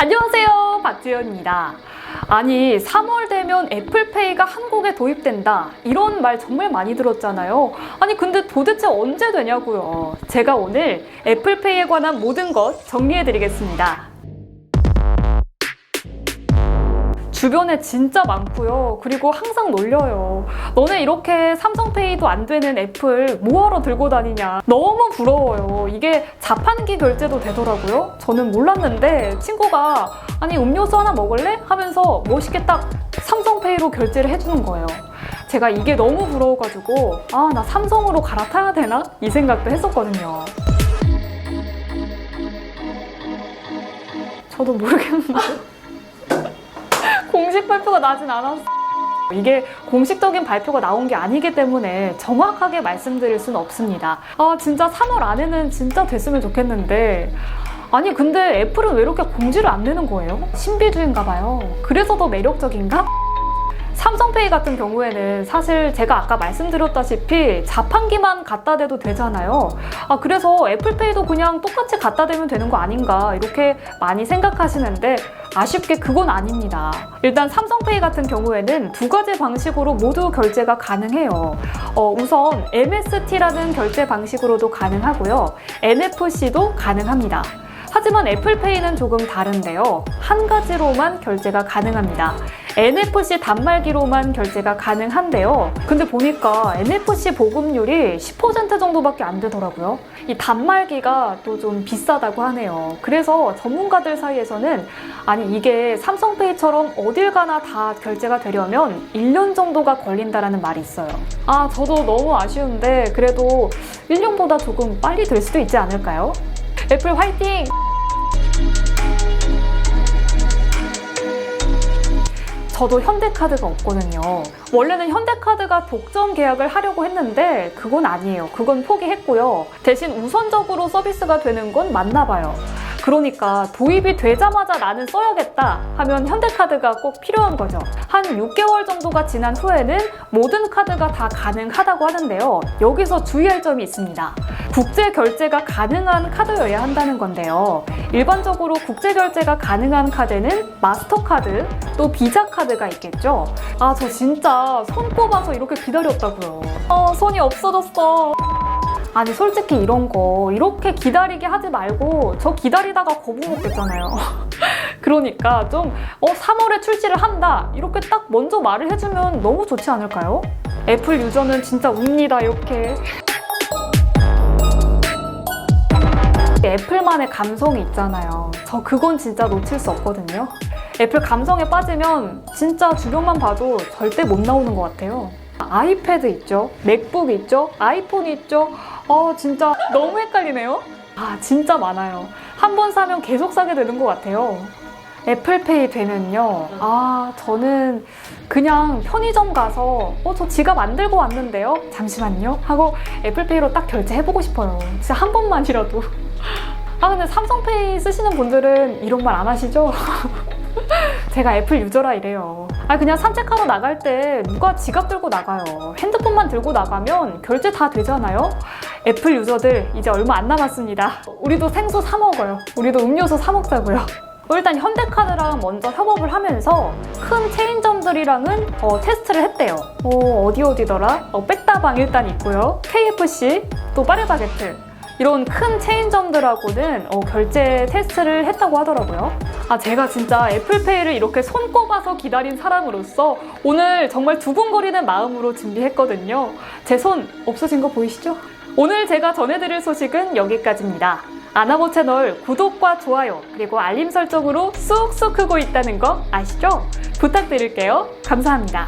안녕하세요. 박지연입니다. 아니, 3월 되면 애플페이가 한국에 도입된다. 이런 말 정말 많이 들었잖아요. 아니, 근데 도대체 언제 되냐고요. 제가 오늘 애플페이에 관한 모든 것 정리해 드리겠습니다. 주변에 진짜 많고요. 그리고 항상 놀려요. 너네 이렇게 삼성페이도 안 되는 애플 뭐하러 들고 다니냐. 너무 부러워요. 이게 자판기 결제도 되더라고요. 저는 몰랐는데 친구가 아니 음료수 하나 먹을래? 하면서 멋있게 딱 삼성페이로 결제를 해주는 거예요. 제가 이게 너무 부러워가지고 아 나 삼성으로 갈아타야 되나? 이 생각도 했었거든요. 저도 모르겠는데 공식 발표가 나진 않았어. 이게 공식적인 발표가 나온 게 아니기 때문에 정확하게 말씀드릴 수는 없습니다. 아, 진짜 3월 안에는 진짜 됐으면 좋겠는데. 아니, 근데 애플은 왜 이렇게 공지를 안 내는 거예요? 신비주의인가 봐요. 그래서 더 매력적인가? 삼성페이 같은 경우에는 사실 제가 아까 말씀드렸다시피 자판기만 갖다 대도 되잖아요. 아, 그래서 애플페이도 그냥 똑같이 갖다 대면 되는 거 아닌가 이렇게 많이 생각하시는데 아쉽게 그건 아닙니다. 일단 삼성페이 같은 경우에는 두 가지 방식으로 모두 결제가 가능해요. 어, 우선 MST라는 결제 방식으로도 가능하고요. NFC도 가능합니다. 하지만 애플페이는 조금 다른데요. 한 가지로만 결제가 가능합니다. NFC 단말기로만 결제가 가능한데요. 근데 보니까 NFC 보급률이 10% 정도밖에 안 되더라고요. 이 단말기가 또 좀 비싸다고 하네요. 그래서 전문가들 사이에서는 아니 이게 삼성페이처럼 어딜 가나 다 결제가 되려면 1년 정도가 걸린다라는 말이 있어요. 아, 저도 너무 아쉬운데 그래도 1년보다 조금 빨리 될 수도 있지 않을까요? 애플 화이팅! 저도 현대카드가 없거든요. 원래는 현대카드가 독점 계약을 하려고 했는데 그건 아니에요. 그건 포기했고요. 대신 우선적으로 서비스가 되는 건 맞나 봐요. 그러니까 도입이 되자마자 나는 써야겠다 하면 현대카드가 꼭 필요한 거죠. 한 6개월 정도가 지난 후에는 모든 카드가 다 가능하다고 하는데요. 여기서 주의할 점이 있습니다. 국제 결제가 가능한 카드여야 한다는 건데요. 일반적으로 국제 결제가 가능한 카드는 마스터카드, 또 비자 카드가 있겠죠. 아, 저 진짜 손 꼽아서 이렇게 기다렸다고요. 아, 손이 없어졌어. 아니 솔직히 이런 거 이렇게 기다리게 하지 말고 저 기다리다가 거부 먹겠잖아요. 그러니까 좀 어, 3월에 출시를 한다 이렇게 딱 먼저 말을 해주면 너무 좋지 않을까요? 애플 유저는 진짜 웁니다 이렇게. 애플만의 감성이 있잖아요. 저 그건 진짜 놓칠 수 없거든요. 애플 감성에 빠지면 진짜 주변만 봐도 절대 못 나오는 것 같아요. 아이패드 있죠? 맥북 있죠? 아이폰 있죠? 어, 진짜 너무 헷갈리네요. 아, 진짜 많아요. 한 번 사면 계속 사게 되는 것 같아요. 애플페이 되면요. 아, 저는 그냥 편의점 가서, 어, 저 지갑 안 들고 왔는데요? 잠시만요. 하고 애플페이로 딱 결제해보고 싶어요. 진짜 한 번만이라도. 아, 근데 삼성페이 쓰시는 분들은 이런 말 안 하시죠? 제가 애플 유저라 이래요. 아 그냥 산책하러 나갈 때 누가 지갑 들고 나가요. 핸드폰만 들고 나가면 결제 다 되잖아요. 애플 유저들 이제 얼마 안 남았습니다. 우리도 생수 사 먹어요. 우리도 음료수 사 먹자고요. 일단 현대카드랑 먼저 협업을 하면서 큰 체인점들이랑은 어, 테스트를 했대요. 어, 어디 어디더라? 어, 백다방 일단 있고요. KFC, 또 파르바게트, 이런 큰 체인점들하고는 어, 결제 테스트를 했다고 하더라고요. 아, 제가 진짜 애플페이를 이렇게 손꼽아서 기다린 사람으로서 오늘 정말 두근거리는 마음으로 준비했거든요. 제 손 없어진 거 보이시죠? 오늘 제가 전해드릴 소식은 여기까지입니다. 아나보 채널 구독과 좋아요 그리고 알림 설정으로 쑥쑥 크고 있다는 거 아시죠? 부탁드릴게요. 감사합니다.